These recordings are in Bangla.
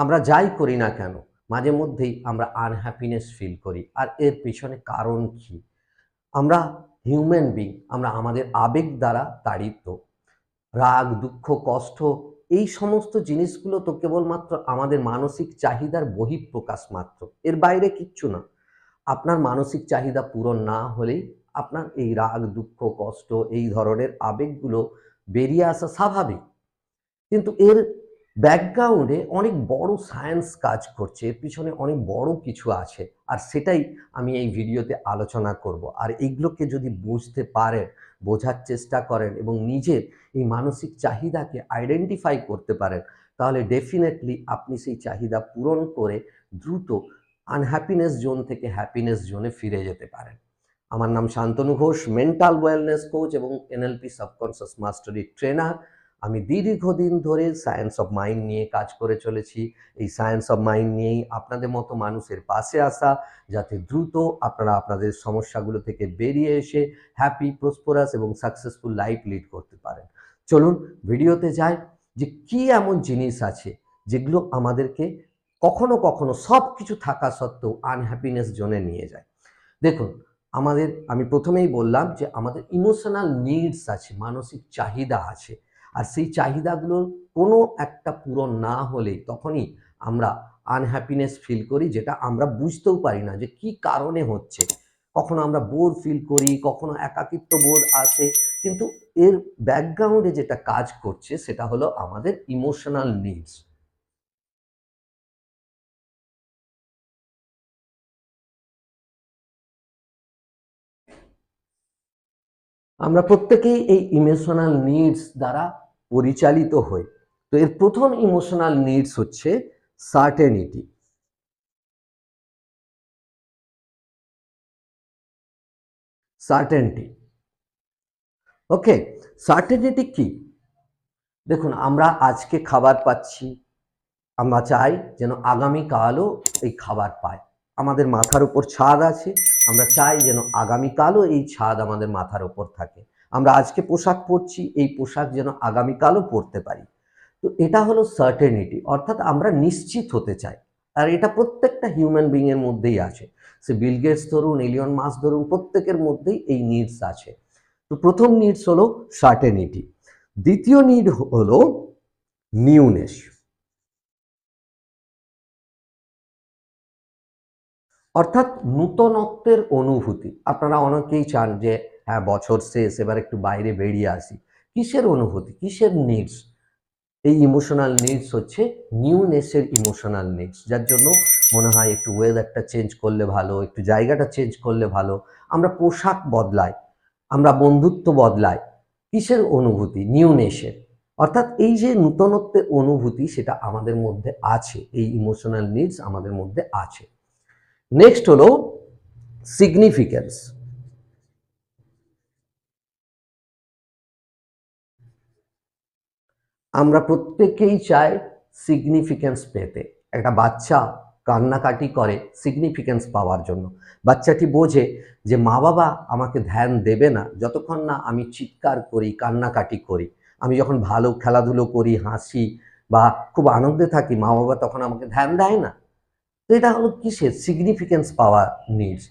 আমরা যাই করি না কেন, মাঝে মধ্যেই আমরা আনহ্যাপিনেস ফিল করি। আর এর পিছনে কারণ কি? আমরা হিউম্যান বিং আমরা আমাদের আবেগ দ্বারা তাড়িত। রাগ, দুঃখ, কষ্ট, এই সমস্ত জিনিসগুলো তো কেবলমাত্র আমাদের মানসিক চাহিদার বহিঃপ্রকাশ মাত্র। এর বাইরে কিচ্ছু না। আপনার মানসিক চাহিদা পূরণ না হলেই আপনার এই রাগ, দুঃখ, কষ্ট, এই ধরনের আবেগগুলো বেরিয়ে আসা স্বাভাবিক। কিন্তু এর ব্যাকগ্রাউন্ডে অনেক বড় সায়েন্স কাজ করছে এর পিছনে অনেক বড় কিছু আছে, আর সেটাই আমি এই ভিডিওতে আলোচনা করব। আর এইগুলোকে যদি বুঝতে পারেন, বোঝার চেষ্টা করেন এবং নিজের এই মানসিক চাহিদাকে আইডেন্টিফাই করতে পারেন, তাহলে ডেফিনেটলি আপনি সেই চাহিদা পূরণ করে দ্রুত আনহ্যাপিনেস জোন থেকে হ্যাপিনেস জোনে ফিরে যেতে পারেন। আমার নাম Shantanu Ghosh mental wellness coach এবং এনএলপি সাবকনসিয়াস মাস্টারি ট্রেনার আমি দীর্ঘদিন ধরে সায়েন্স অফ মাইন্ড নিয়ে কাজ করে চলেছি। এই সায়েন্স অফ মাইন্ড নিয়েই আপনাদের মতো মানুষের পাশে আসা, যাতে দ্রুত আপনারা আপনাদের সমস্যাগুলো থেকে বেরিয়ে এসে হ্যাপি প্রসপোরাস এবং সাকসেসফুল লাইফ লিড করতে পারেন। চলুন ভিডিওতে যাই যে কি এমন জিনিস আছে যেগুলো আমাদেরকে কখনো কখনো সব কিছু থাকা সত্ত্বেও আনহ্যাপিনেস জোনে নিয়ে যায়। দেখুন, আমাদের, আমি প্রথমেই বললাম যে আমাদের ইমোশনাল নিডস আছে, মানসিক চাহিদা আছে। আর সেই চাহিদাগুলোর কোনো একটা পূরণ না হলে তখনই আমরা আনহ্যাপিনেস ফিল করি, যেটা আমরা বুঝতেও পারি না যে কি কারণে হচ্ছে। কখনো আমরা বোর ফিল করি, কখনো একাকিত্ব বোধ আসে, কিন্তু এর ব্যাকগ্রাউন্ডে যেটা কাজ করছে, সেটা হলো আমাদের ইমোশনাল নিডস আমরা প্রত্যেকেই এই ইমোশনাল নিডস দ্বারা পরিচালিত হই। তো এর প্রথম ইমোশনাল নিডস হচ্ছে সার্টেনিটি সার্টেনটি ওকে সার্টেনিটি কি? দেখুন, আমরা আজকে খাবার পাচ্ছি। আমরা চাই যেন আগামীকালও এই খাবার পাই আমাদের মাথার উপর ছাদ আছে। আমরা চাই যেন আগামীকালও এই ছাদ আমাদের মাথার উপর থাকে। আমরা আজকে পোশাক পরছি, এই পোশাক যেন আগামীকালও পরতে পারি। তো এটা হলো সার্টেনিটি অর্থাৎ আমরা নিশ্চিত হতে চাই। আর এটা প্রত্যেকটা হিউম্যান বিংয়ের মধ্যেই আছে। সে বিল গেটস ধরুন এলিয়ন মাস ধরুন, প্রত্যেকের মধ্যেই এই নিডস আছে। তো প্রথম নিডস হলো সার্টেনিটি দ্বিতীয় নিড হলো নিউনেস অর্থাৎ নূতনত্বের অনুভূতি। আপনারা অনেকেই চান যে হ্যাঁ বছর শেষ, এবার একটু বাইরে বেরিয়ে আসি। কিসের অনুভূতি? কিসের নিডস এই ইমোশনাল নিডস হচ্ছে নিউনেসের ইমোশনাল নিডস যার জন্য মনে হয় একটু ওয়েদারটা চেঞ্জ করলে ভালো, একটু জায়গাটা চেঞ্জ করলে ভালো। আমরা পোশাক বদলাই, আমরা বন্ধুত্ব বদলাই। কিসের অনুভূতি? নিউনেসের অর্থাৎ এই যে নূতনত্বের অনুভূতি, সেটা আমাদের মধ্যে আছে। এই ইমোশনাল নিডস আমাদের মধ্যে আছে। নেক্সট হলো সিগনিফিক্যান্স আমরা প্রত্যেকেই চাই সিগনিফিক্যান্স পেতে। একটা বাচ্চা কান্নাকাটি করে সিগনিফিক্যান্স পাওয়ার জন্য। বাচ্চাটি বোঝে যে মা বাবা আমাকে ধ্যান দেবে না। যতক্ষণ না আমি চিৎকার করি, কান্নাকাটি করি, আমি যখন ভালো খেলাধুলো করি, হাসি বা খুব আনন্দে থাকি, মা বাবা তখন আমাকে ধ্যান দেয় না। তো এটা হলো কিসের সিগনিফিক্যান্স পাওয়া নিডস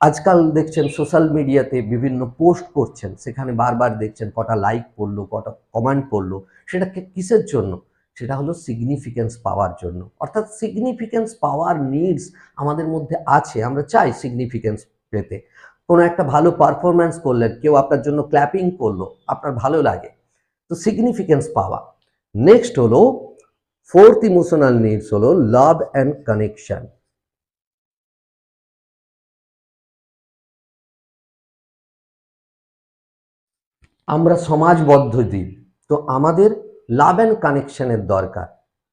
আজকাল দেখছেন সোশ্যাল মিডিয়াতে বিভিন্ন পোস্ট করছেন, সেখানে বারবার দেখছেন কটা লাইক পড়ল, কটা কমেন্ট পড়ল সেটাকে কিসের জন্য? সেটা হলো সিগনিফিক্যান্স পাওয়ার জন্য। অর্থাৎ সিগনিফিক্যান্স পাওয়ার নিডস আমাদের মধ্যে আছে, আমরা চাই সিগনিফিক্যান্স পেতে। কোনো একটা ভালো পারফরমেন্স করলেন, কেউ আপনার জন্য ক্ল্যাপিং করল, আপনার ভালো লাগে। তো সিগনিফিক্যান্স পাওয়া। নেক্সট হলো ফোর্থ ইমোশনাল নিডস হলো লাভ অ্যান্ড কানেকশন আমরা সমাজবদ্ধ জীব, তো আমাদের লাভ অ্যান্ড কানেকশনের দরকার।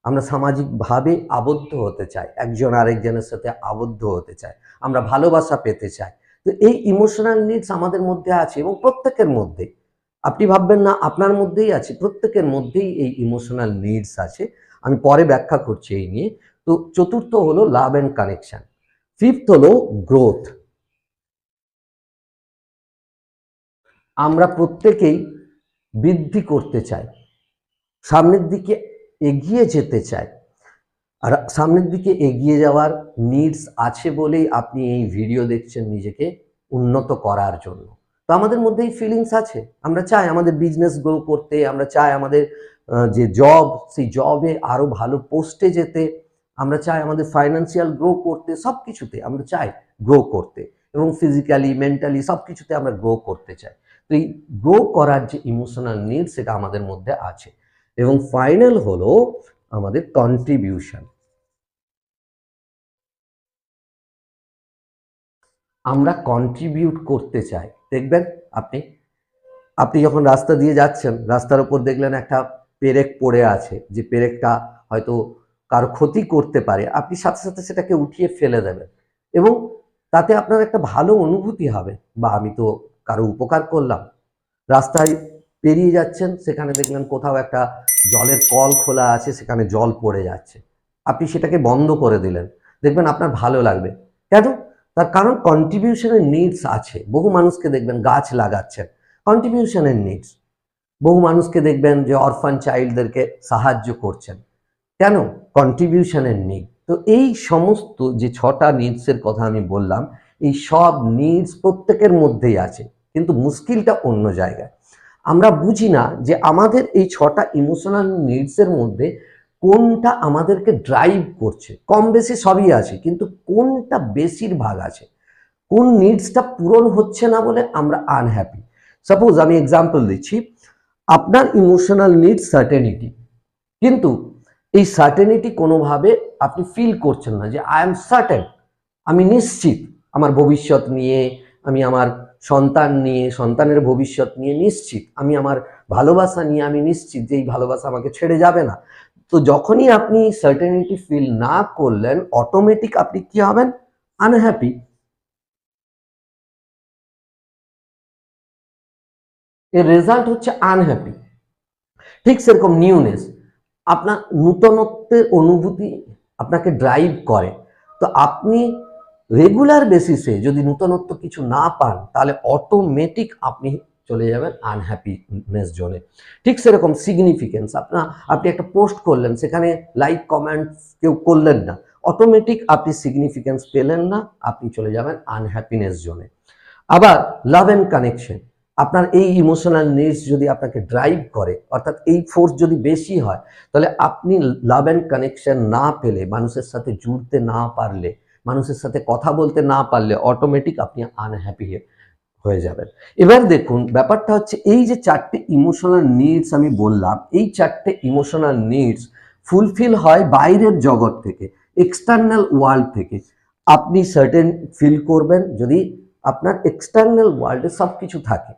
আমরা সামাজিকভাবে আবদ্ধ হতে চাই, একজন আরেকজনের সাথে আবদ্ধ হতে চাই, আমরা ভালোবাসা পেতে চাই। তো এই ইমোশনাল নিডস আমাদের মধ্যে আছে এবং প্রত্যেকের মধ্যে আপনি ভাববেন না, আপনার মধ্যেই আছে, প্রত্যেকের মধ্যেই এই ইমোশনাল নিডস আছে। আমি পরে ব্যাখ্যা করছি এই নিয়ে। তো চতুর্থ হলো লাভ অ্যান্ড কানেকশন ফিফথ হলো গ্রোথ আমরা প্রত্যেকেই বৃদ্ধি করতে চাই, সামনের দিকে এগিয়ে যেতে চাই। আর সামনের দিকে এগিয়ে যাওয়ার নিডস আছে বলেই আপনি এই ভিডিও দেখছেন নিজেকে উন্নত করার জন্য। তো আমাদের মধ্যে এই ফিলিংস আছে। আমরা চাই আমাদের বিজনেস গ্রো করতে, আমরা চাই আমাদের যে জব সেই জবে আরও ভালো পোস্টে যেতে, আমরা চাই আমাদের ফাইন্যান্সিয়াল গ্রো করতে সব কিছুতে আমরা চাই গ্রো করতে এবং ফিজিক্যালি মেন্টালি সব কিছুতে আমরা গ্রো করতে চাই। তো এই গ্রো করার যে ইমোশনাল নিড সেটা আমাদের মধ্যে আছে। এবং ফাইনাল হলো আমাদের কন্ট্রিবিউশন আমরা কন্ট্রিবিউট করতে চাই। দেখবেন আপনি আপনি যখন রাস্তা দিয়ে যাচ্ছেন, রাস্তার উপর দেখলেন একটা পেরেক পড়ে আছে, যে পেরেকটা হয়তো কারও ক্ষতি করতে পারে, আপনি সাথে সাথে সেটাকে উঠিয়ে ফেলে দেবেন। এবং তাতে আপনার একটা ভালো অনুভূতি হবে, বা আমি তো কারও উপকার করলাম। রাস্তায় পেরিয়ে যাচ্ছেন, সেখানে দেখলেন কোথাও একটা জলের কল খোলা আছে, সেখানে জল পড়ে যাচ্ছে। আপনি সেটাকে বন্ধ করে দিলেন, দেখবেন আপনার ভালো লাগবে। কেন? তার কারণ কন্ট্রিবিউশনের নিডস আছে। বহু মানুষকে দেখবেন গাছ লাগাচ্ছেন কন্ট্রিবিউশনের নিডস বহু মানুষকে দেখবেন যে অরফান চাইল্ডদেরকে সাহায্য করছেন। কেন? কন্ট্রিবিউশনের নিড তো এই সমস্ত যে ছটা নিডসের কথা আমি বললাম, এই সব নিডস প্রত্যেকের মধ্যেই আছে, কিন্তু মুশকিলটা অন্য জায়গায়। আমরা বুঝি না যে আমাদের এই ছটা ইমোশনাল নিডসের মধ্যে কোনটা আমাদেরকে ড্রাইভ করছে। কম বেশি সবই আছে, কিন্তু কোনটা বেশিরভাগ আছে? কোন নিডসটা পূরণ হচ্ছে না বলে আমরা আনহ্যাপি সাপোজ আমি এক্সাম্পল দিচ্ছি আপনার ইমোশনাল নিড সার্টেনিটি কিন্তু এই সার্টেনিটি কোনোভাবে আপনি ফিল করছেন না যে আই এম সার্টেন আমি নিশ্চিত, আমার ভবিষ্যৎ নিয়ে, আমি আমার সন্তান নিয়ে, সন্তানের ভবিষ্যৎ নিয়ে নিশ্চিত, আমি আমার ভালোবাসা নিয়ে, আমি নিশ্চিত যে এই ভালোবাসা আমাকে ছেড়ে যাবে না। তো যখনই আপনি সার্টেনিটি ফিল না করলেন অটোমেটিক আপনি কি হবেন? আনহ্যাপি এর রেজাল্ট হচ্ছে আনহ্যাপি ঠিক সেরকম নিউনেস আপনার নূতনত্বের অনুভূতি আপনাকে ড্রাইভ করে। তো আপনি রেগুলার বেসিসে যদি নূতনত্ব কিছু না পান, তাহলে অটোমেটিক আপনি চলে যাবেন আনহ্যাপিনেস জোনে ঠিক সেরকম সিগনিফিকেন্স আপনার আপনি একটা পোস্ট করলেন, সেখানে লাইক কমেন্ট কেউ করলেন না। অটোমেটিক আপনি সিগনিফিকেন্স পেলেন না, আপনি চলে যাবেন আনহ্যাপিনেস জোনে আবার লাভ অ্যান্ড কানেকশন আপনার এই ইমোশনাল নিডস যদি আপনাকে ড্রাইভ করে, অর্থাৎ এই ফোর্স যদি বেশি হয়, তাহলে আপনি লাভ অ্যান্ড কানেকশন না পেলে, মানুষের সাথে জুড়তে না পারলে, মানুষের সাথে কথা বলতে না পারলে অটোমেটিক আপনি আনহ্যাপি হয়ে যাবেন। এবার দেখুন, ব্যাপারটা হচ্ছে এই যে চারটে ইমোশনাল নিডস আমি বললাম, এই চারটে ইমোশনাল নিডস ফুলফিল হয় বাইরের জগৎ থেকে এক্সটার্নাল ওয়ার্ল্ড থেকে। আপনি সার্টেন ফিল করবেন যদি আপনার এক্সটার্নাল ওয়ার্ল্ডে সব কিছু থাকে।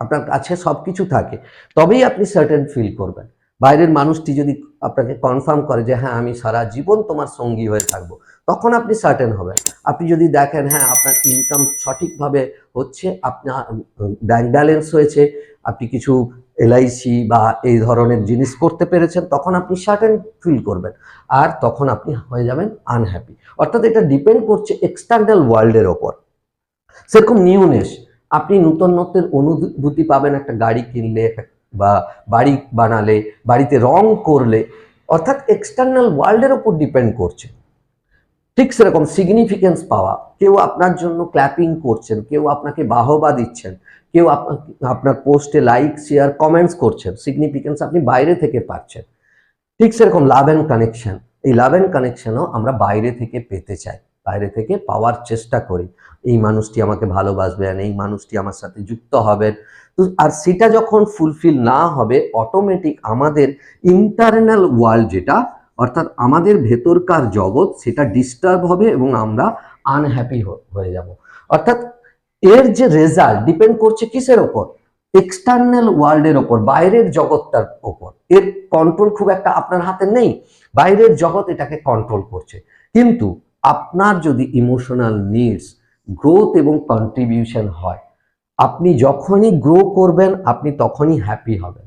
আপনার কাছে সব কিছু থাকে, তবেই আপনি সার্টেন ফিল করবেন। বাইরের মানুষটি যদি আপনাকে কনফার্ম করে যে হ্যাঁ আমি সারা জীবন তোমার সঙ্গী হয়ে থাকব, তখন আপনি সার্টেন হবেন। আপনি যদি দেখেন হ্যাঁ আপনার ইনকাম সঠিকভাবে হচ্ছে, আপনার ব্যাংক ব্যালেন্স হয়েছে, আপনি কিছু এলআইসি বা এই ধরনের জিনিস করতে পেরেছেন, তখন আপনি সার্টেন ফিল করবেন। আর তখন আপনি হয়ে যাবেন আনহ্যাপি অর্থাৎ এটা ডিপেন্ড করছে এক্সটার্নাল ওয়ার্ল্ডের ওপর। সেরকম নিউনেস আপনি নূতনত্বের অনুভূতি পাবেন একটা গাড়ি কিনলে বা বাড়ি বানালে, বাড়িতে রং করলে, অর্থাৎ এক্সটার্নাল ওয়ার্ল্ডের ওপর ডিপেন্ড করছে। ঠিক সেরকম সিগনিফিকেন্স পাওয়া, কেউ আপনার জন্য ক্ল্যাপিং করছেন, কেউ আপনাকে বাহবা দিচ্ছেন, কেউ আপনা- আপনার পোস্টে লাইক শেয়ার কমেন্টস করছেন সিগনিফিকেন্স আপনি বাইরে থেকে পাচ্ছেন। ঠিক সেরকম লাভ অ্যান্ড কানেকশন এই লাভ অ্যান্ড কানেকশনও আমরা বাইরে থেকে পেতে চাই। বাইরে থেকে পাওয়ার চেষ্টা করি। এই মানুষটি আমাকে ভালোবাসবেন এই মানুষটি আমার সাথে যুক্ত হবেন। তো আর সেটা যখন ফুলফিল না হবে অটোমেটিক আমাদের ইন্টারনাল ওয়ার্ল্ড যেটা, অর্থাৎ আমাদের ভেতরকার জগৎ, সেটা ডিস্টার্ব হবে এবং আমরা আনহ্যাপি হয়ে যাব। অর্থাৎ এর যে রেজাল্ট ডিপেন্ড করছে কিসের ওপর? এক্সটার্নাল ওয়ার্ল্ডের ওপর, বাইরের জগৎটার ওপর। এর কন্ট্রোল খুব একটা আপনার হাতে নেই। বাইরের জগৎ এটাকে কন্ট্রোল করছে। কিন্তু আপনার যদি ইমোশনাল নিডস গ্রোথ এবং কন্ট্রিবিউশন হয়, আপনি যখনই গ্রো করবেন, আপনি তখনই হ্যাপি হবেন।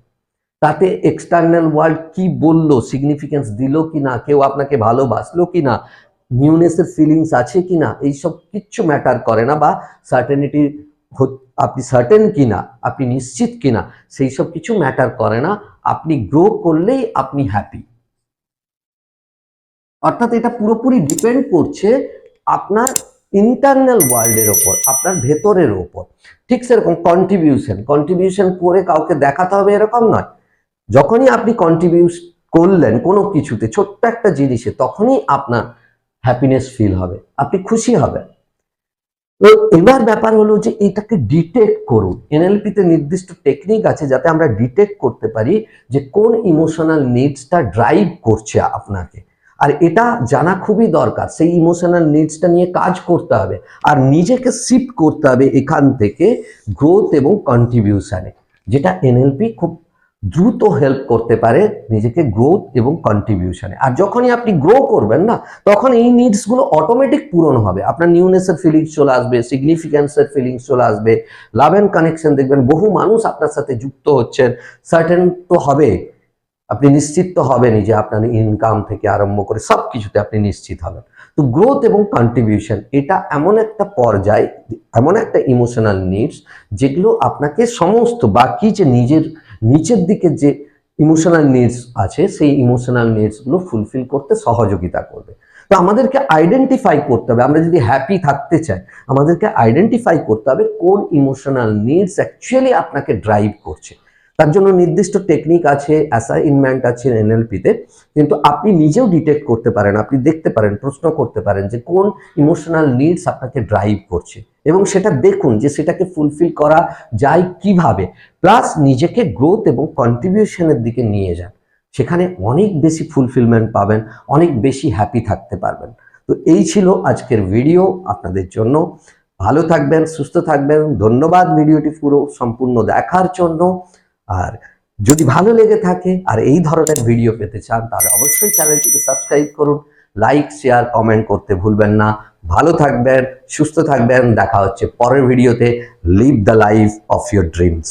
তাতে এক্সটার্নাল ওয়ার্ল্ড কি বলল সিগনিফিকেন্স দিল কি না কেউ আপনাকে ভালোবাসলো কি না নিউনেসের ফিলিংস আছে কি না এইসব কিচ্ছু ম্যাটার করে না বা সার্টেনিটি আপনি সার্টেন কিনা, আপনি নিশ্চিত কিনা সেই সব কিছু ম্যাটার করে না। আপনি গ্রো করলেই আপনি হ্যাপি অর্থাৎ এটা পুরোপুরি ডিপেন্ড করছে আপনার ইন্টারনাল ওয়ার্ল্ডের ওপর, আপনার ভেতরের ওপর। ঠিক সেরকম কন্ট্রিবিউশন কন্ট্রিবিউশন করে কাউকে দেখাতে হবে এরকম নয়। যখনই আপনি কন্ট্রিবিউট করলেন কোনো কিছুতে, ছোট্ট একটা জিনিসে, তখনই আপনার হ্যাপিনেস ফিল হবে, আপনি খুশি হবেন। তো এবার ব্যাপার হলো যে এটাকে ডিটেক্ট করুন। এনএলপিতে নির্দিষ্ট টেকনিক আছে যাতে আমরা ডিটেক্ট করতে পারি যে কোন ইমোশনাল নিডসটা ড্রাইভ করছে আপনাকে। আর এটা জানা খুবই দরকার। সেই ইমোশনাল নিডসটা নিয়ে কাজ করতে হবে। আর নিজেকে শিফট করতে হবে এখান থেকে গ্রোথ এবং কন্ট্রিবিউশনে যেটা এনএলপি খুব দ্রুত হেল্প করতে পারে নিজেকে গ্রোথ এবং কন্ট্রিবিউশনে আর যখনই আপনি গ্রো করবেন না, তখন এই নিডসগুলো অটোমেটিক পূরণ হবে। আপনার নিউনেসের ফিলিংস চলে আসবে সিগনিফিক্যান্সের ফিলিংস চলে আসবে। লাভ অ্যান্ড কানেকশন দেখবেন বহু মানুষ আপনার সাথে যুক্ত হচ্ছেন। সার্টেন তো হবে আপনি নিশ্চিত তো হবেনই যে আপনার ইনকাম থেকে আরম্ভ করে সব কিছুতে আপনি নিশ্চিত হবেন। তো গ্রোথ এবং কন্ট্রিবিউশন এটা এমন একটা পর্যায়, এমন একটা ইমোশনাল নিডস যেগুলো আপনাকে সমস্ত বাকি যে নিজের, নিচের দিকে যে ইমোশনাল নিডস আছে, সেই ইমোশনাল নিডসগুলো ফুলফিল করতে সহযোগিতা করবে। তো আমাদেরকে আইডেন্টিফাই করতে হবে। আমরা যদি হ্যাপি থাকতে চাই, আমাদেরকে আইডেন্টিফাই করতে হবে কোন ইমোশনাল নিডস অ্যাকচুয়ালি আপনাকে ড্রাইভ করছে। তার জন্য নির্দিষ্ট টেকনিক আছে অ্যাসাইনমেন্ট আছে এনএলপিতে কিন্তু আপনি নিজেও ডিটেক্ট করতে পারেন, আপনি দেখতে পারেন, প্রশ্ন করতে পারেন যে কোন ইমোশনাল নিডস আপনাকে ড্রাইভ করছে। এবং সেটা দেখুন যে সেটাকে ফুলফিল করা যায় কীভাবে। প্লাস নিজেকে গ্রোথ এবং কন্ট্রিবিউশনের দিকে নিয়ে যান। সেখানে অনেক বেশি ফুলফিলমেন্ট পাবেন, অনেক বেশি হ্যাপি থাকতে পারবেন। তো এই ছিল আজকের ভিডিও আপনাদের জন্য। ভালো থাকবেন, সুস্থ থাকবেন। ধন্যবাদ ভিডিওটি পুরো সম্পূর্ণ দেখার জন্য। আর যদি ভালো লেগে থাকে আর এই ধরনের ভিডিও পেতে চান, তাহলে অবশ্যই চ্যানেলটিকে সাবস্ক্রাইব করুন লাইক শেয়ার কমেন্ট করতে ভুলবেন না। ভালো থাকবেন, সুস্থ থাকবেন। দেখা হচ্ছে পরের ভিডিওতে live the life of your dreams